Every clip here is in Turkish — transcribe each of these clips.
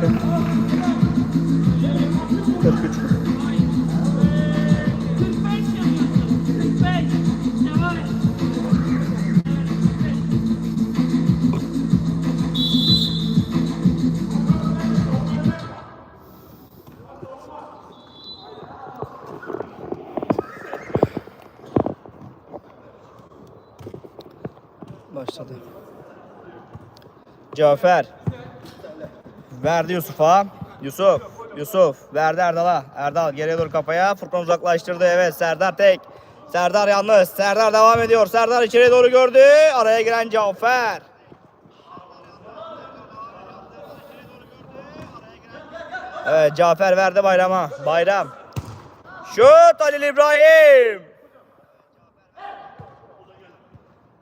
dakika. 43. Başladı. Cafer. Verdi Yusuf'a. Yusuf. Yusuf. Verdi Erdal'a. Erdal geriye doğru kafaya. Furkan uzaklaştırdı. Evet Serdar tek. Serdar yalnız. Serdar devam ediyor. Serdar içeriye doğru gördü. Araya giren Cafer. Evet Cafer verdi Bayram'a. Bayram. Şut Halil İbrahim.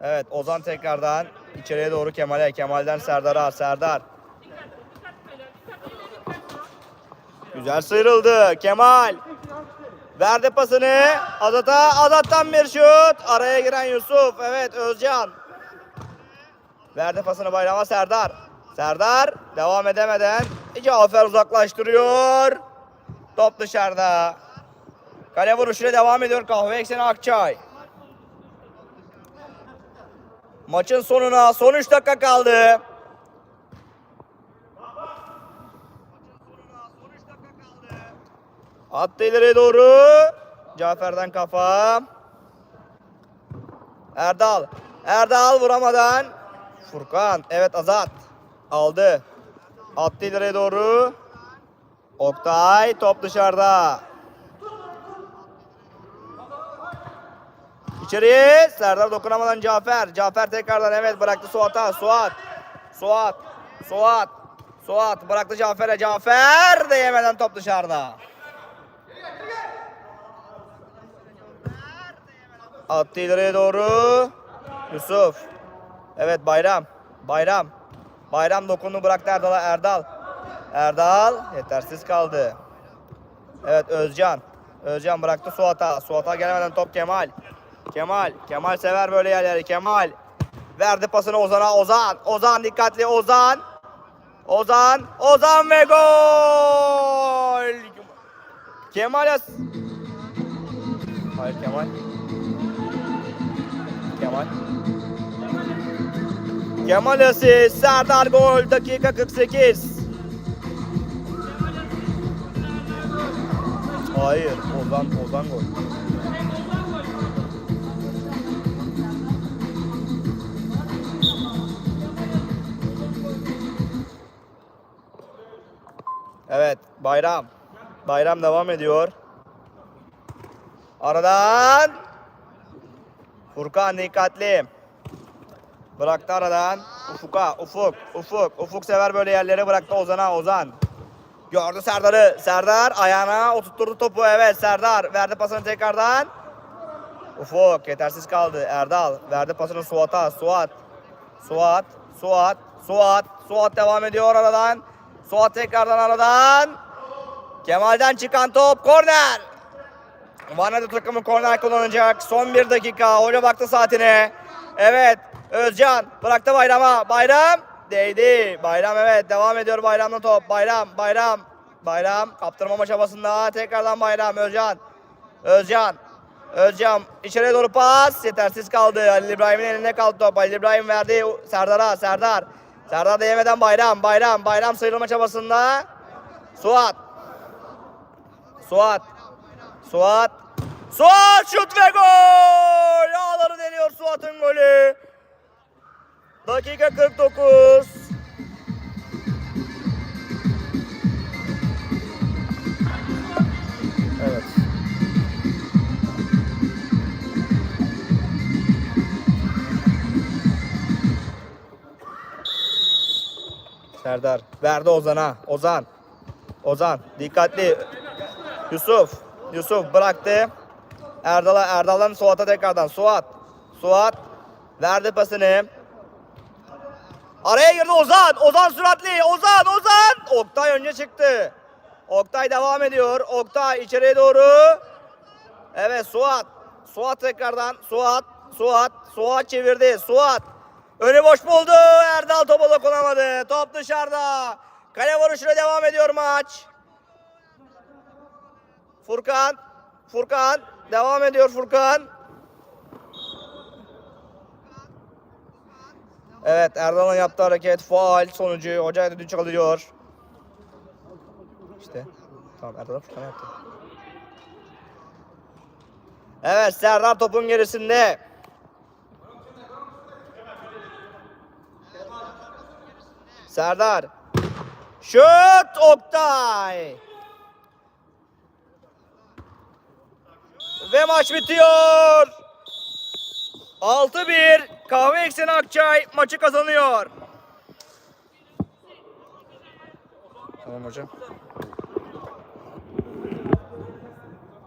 Evet Ozan tekrardan içeriye doğru Kemal'e. Kemal'den Serdar'a. Serdar. Güzel sıyrıldı. Kemal. Verdi pasını. Azat'a. Azat'tan bir şut. Araya giren Yusuf. Evet Özcan. Verdi pasını Bayram'a Serdar. Serdar devam edemeden Cafer uzaklaştırıyor. Top dışarıda. Kale vuruşuyla devam ediyor Kahve Ekseni Akçay. Maçın sonuna son 3 dakika kaldı. Attı ileriye doğru. Cafer'den kafa. Erdal. Erdal vuramadan. Furkan. Evet Azat. Aldı. Attı ileriye doğru. Oktay. Top dışarıda. İçeriye Serdar dokunamadan Cafer. Cafer tekrardan evet bıraktı Suat'a. Suat. Suat. Suat. Suat bıraktı Cafer'e. Cafer de yemeden top dışarıda. Attı ileriye doğru. Yusuf. Evet Bayram. Bayram. Bayram dokundu bıraktı Erdal'a. Erdal. Erdal yetersiz kaldı. Evet Özcan. Özcan bıraktı Suat'a. Suat'a gelmeden top Kemal. Kemal. Kemal sever böyle yerleri. Kemal. Verdi pasını Ozan'a. Ozan. Ozan dikkatli. Ozan. Ozan. Ozan ve gol. Kemal Hayır Kemal. Kemal. Kemal asist. Serdar gol. Dakika 48. Hayır. Ozan. Ozan gol. Evet. Bayram. Bayram devam ediyor. Aradan. Furkan dikkatli. Bıraktı aradan. Ufuk'a. Ufuk. Ufuk. Ufuk sever böyle yerlere bıraktı Ozan'a. Ozan. Gördü Serdar'ı. Serdar ayağına oturtturdu topu. Evet Serdar verdi pasını tekrardan. Ufuk yetersiz kaldı. Erdal verdi pasını Suat'a. Suat. Suat. Suat. Suat. Suat devam ediyor aradan. Suat tekrardan aradan. Kemal'den çıkan top korner. Vanadı takımı korner kullanacak. Son bir dakika. Hoca baktı saatine. Evet. Özcan bıraktı Bayram'a. Bayram değdi. Bayram evet. Devam ediyor Bayram'la top. Bayram. Bayram. Bayram kaptırmama çabasında. Tekrardan Bayram. Özcan. Özcan. Özcan içeriye doğru pas. Yetersiz kaldı. Halil İbrahim'in elinde kaldı top. Halil İbrahim verdi Serdar'a. Serdar. Serdar da Bayram. Bayram. Bayram sıyrılma çabasında. Suat. Suat. Suat. Suat şut ve gol! Ağları deniyor Suat'ın golü. Dakika 49. Evet. Serdar verdi Ozan'a. Ozan. Ozan dikkatli. Yusuf. Yusuf bıraktı. Erdal'a Erdal'dan Suat'a tekrardan. Suat. Suat verdi pasını. Araya girdi Ozan. Ozan süratli. Ozan, Ozan. Oktay önce çıktı. Oktay devam ediyor. Oktay içeriye doğru. Evet Suat. Suat tekrardan. Suat. Suat. Suat çevirdi. Suat. Önü boş buldu. Erdal topa dokunamadı. Top dışarıda. Kale vuruşuna devam ediyor maç. Furkan. Furkan. Devam ediyor Furkan. Evet Erdal'ın yaptığı hareket faal sonucu. Hoca düdük çalıyor. İşte. Tamam Erdal Furkan yaptı. Evet Serdar topun gerisinde. Serdar. Şut Oktay. Ve maç bitiyor. 6-1 Kahve Ekseni Akçay maçı kazanıyor. Tamam hocam.